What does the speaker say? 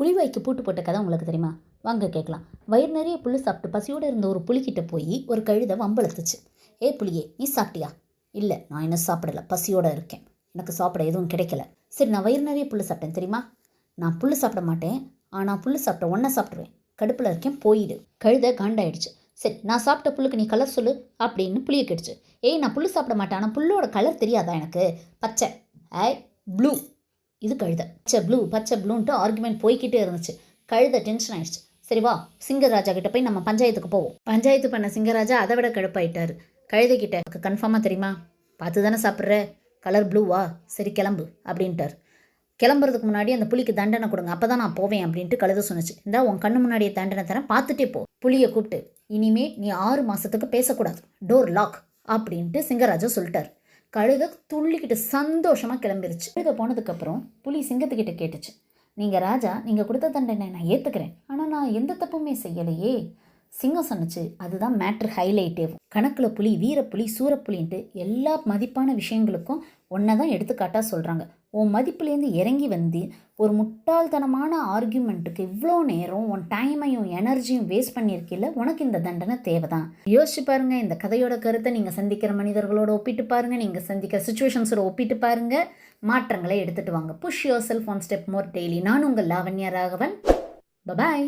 புலிவாய்க்கு பூட்டு போட்ட கதை உங்களுக்கு தெரியுமா? வாங்க கேட்கலாம். வயிறு நிறைய புல் சாப்பிட்டு பசியோடு இருந்த ஒரு புலிக்கிட்ட போய் ஒரு கழுதை வம்பளத்துச்சு. ஏ புலியே நீ சாப்பிட்டியா? இல்லை நான் இன்னும் சாப்பிடல. பசியோடு இருக்கேன். எனக்கு சாப்பிட எதுவும் கிடைக்கல. சரி நான் வயிறு நிறைய புல் சாப்பிட்டேன் தெரியுமா? நான் புல் சாப்பிட மாட்டேன். ஆனால் புல் சாப்பிட்ட ஒன்றை சாப்பிடுவேன் கடுப்பில் இருக்கேன் போயிடு. கழுதை காண்டாயிடுச்சு. சரி நான் சாப்பிட்ட புல்லுக்கு நீ கலர் சொல்லு அப்படின்னு புளிய கேட்டுச்சு ஏய் நான் புல் சாப்பிட மாட்டேன். ஆனால் புல்லோட கலர் தெரியாதா எனக்கு? பச்சை. ஐ ப்ளூ இது கழுதை. பச்சை ப்ளூ பச்சை ப்ளூன்ட்டு ஆர்குமெண்ட் போய்க்கிட்டே இருந்துச்சு. கழுதை டென்ஷன் ஆயிடுச்சு. சரி வா சிங்கராஜா கிட்ட போய் நம்ம பஞ்சாயத்துக்கு போவோம். பஞ்சாயத்து பண்ண சிங்கராஜா அதை விட கடுப்பாயிட்டாரு. கழுதை கிட்ட எனக்கு கன்ஃபார்மாக தெரியுமா? பார்த்து தானே சாப்பிட்ற? கலர் ப்ளூவா சரி கிளம்பு அப்படின்ட்டார். கிளம்புறதுக்கு முன்னாடி அந்த புலிக்கு தண்டனை கொடுங்க. அப்போ தான் நான் போவேன் அப்படின்ட்டு கழுத சொன்னுச்சு. இந்தா உன் கண்ணு முன்னாடியே தண்டனை தரேன். பார்த்துட்டே போ. புலியை கூப்பிட்டு இனிமே நீ ஆறு மாதத்துக்கு பேசக்கூடாது. டோர் லாக் அப்படின்ட்டு சிங்கராஜா சொல்லிட்டார். கழுதை துள்ளிக்கிட்டு சந்தோஷமாக கிளம்பிருச்சு. கழுதை போனதுக்கப்புறம் புலி சிங்கத்துக்கிட்ட கேட்டுச்சு. நீங்கள் ராஜா நீங்கள் கொடுத்த தண்டனை நான் ஏற்றுக்கிறேன் ஆனால் நான் எந்த தப்புமே செய்யலையே. சிங்கம் சொன்னுச்சு அதுதான் மேட்ரு ஹைலைட்டே கணக்கில் புலி வீரப்புலி சூரப்புலின்ட்டு எல்லா மதிப்பான விஷயங்களுக்கும் ஒன்றை தான் எடுத்துக்காட்டாக சொல்கிறாங்க உன் மதிப்புலேருந்து இறங்கி வந்து ஒரு முட்டாள்தனமான ஆர்கியூமெண்ட்டுக்கு இவ்வளோ நேரம் உன் டைமையும் எனர்ஜியும் வேஸ்ட் பண்ணியிருக்கில்ல உனக்கு இந்த தண்டனை தேவை தான் யோசிச்சு பாருங்கள் இந்த கதையோட கருத்தை நீங்கள் சந்திக்கிற மனிதர்களோட ஒப்பிட்டு பாருங்கள் நீங்கள் சந்திக்கிற சுச்சுவேஷன்ஸோட ஒப்பிட்டு பாருங்கள் மாற்றங்களை எடுத்துட்டு வாங்க. Push yourself one step more daily நான் உங்கள் லாவண்யா ராகவன். பபாய்